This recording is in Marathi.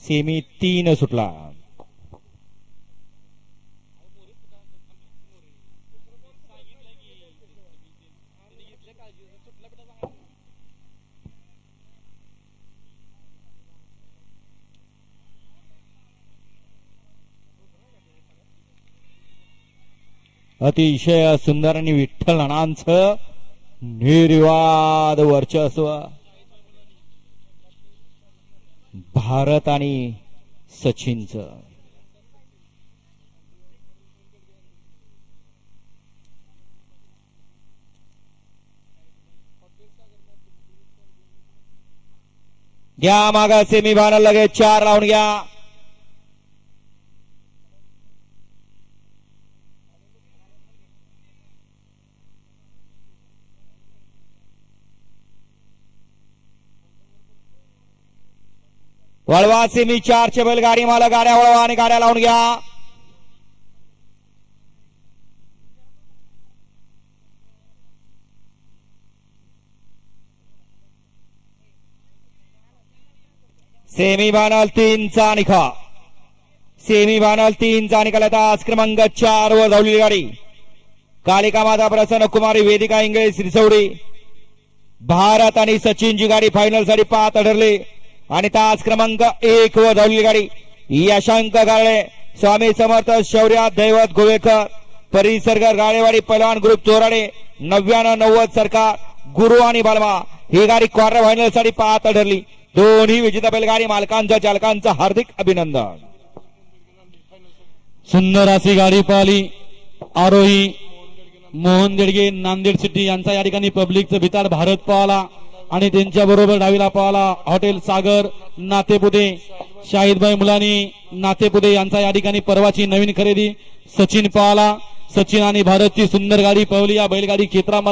सेमी तीन सुटला. अतिशय सुंदर आणि विठ्ठल अणांचं निर्वाद वर्चस्व. भारत आणि सचिनचं. घ्या मागा सेमी फायनल लगेच चार राऊंड घ्या. वळवा सेमी चारचे बैलगाडी मला गाड्या वळवा आणि गाड्या लावून घ्या. सेमी फायनल तीनचा निखा. सेमी फायनल तीनचा निकाल आता आज क्रमांक चार वर धावलेली गाडी. कालिका माता प्रसन्न कुमारी वेदिका इंगळे श्रीसवडी भारत आणि सचिनची गाडी फायनलसाठी पाहत ठरली आणि तास क्रमांक एक व धावलेली गाडी यशांक गाळे स्वामी समर्थ शौर्या दैवत गोवेकर परिसर्ग गाळेवाडी पैलवान ग्रुप चोराडे नव्याण्णव नव्वद सरकार गुरु आणि बालमा. ही गाडी क्वार्टर फायनलसाठी पाहत ठरली. दोन्ही विजेता बैलगाडी मालकांच्या चालकांचं हार्दिक अभिनंदन. सुंदर अशी गाडी पाहिली. आरोही मोहन देडगे नांदेड सिटी यांचा या ठिकाणी पब्लिकचं भितार भारत पाहला. आणि त्यांच्या बरोबर डावीला पळाला हॉटेल सागर नातेपुते. शाहिदभाई मुलानी नातेपुते यांचा या ठिकाणी परवाची नवीन खरेदी. सचिन पळाला. सचिन आणि भारतची सुंदर गाडी पवली या बैलगाडी क्षेत्रामध्ये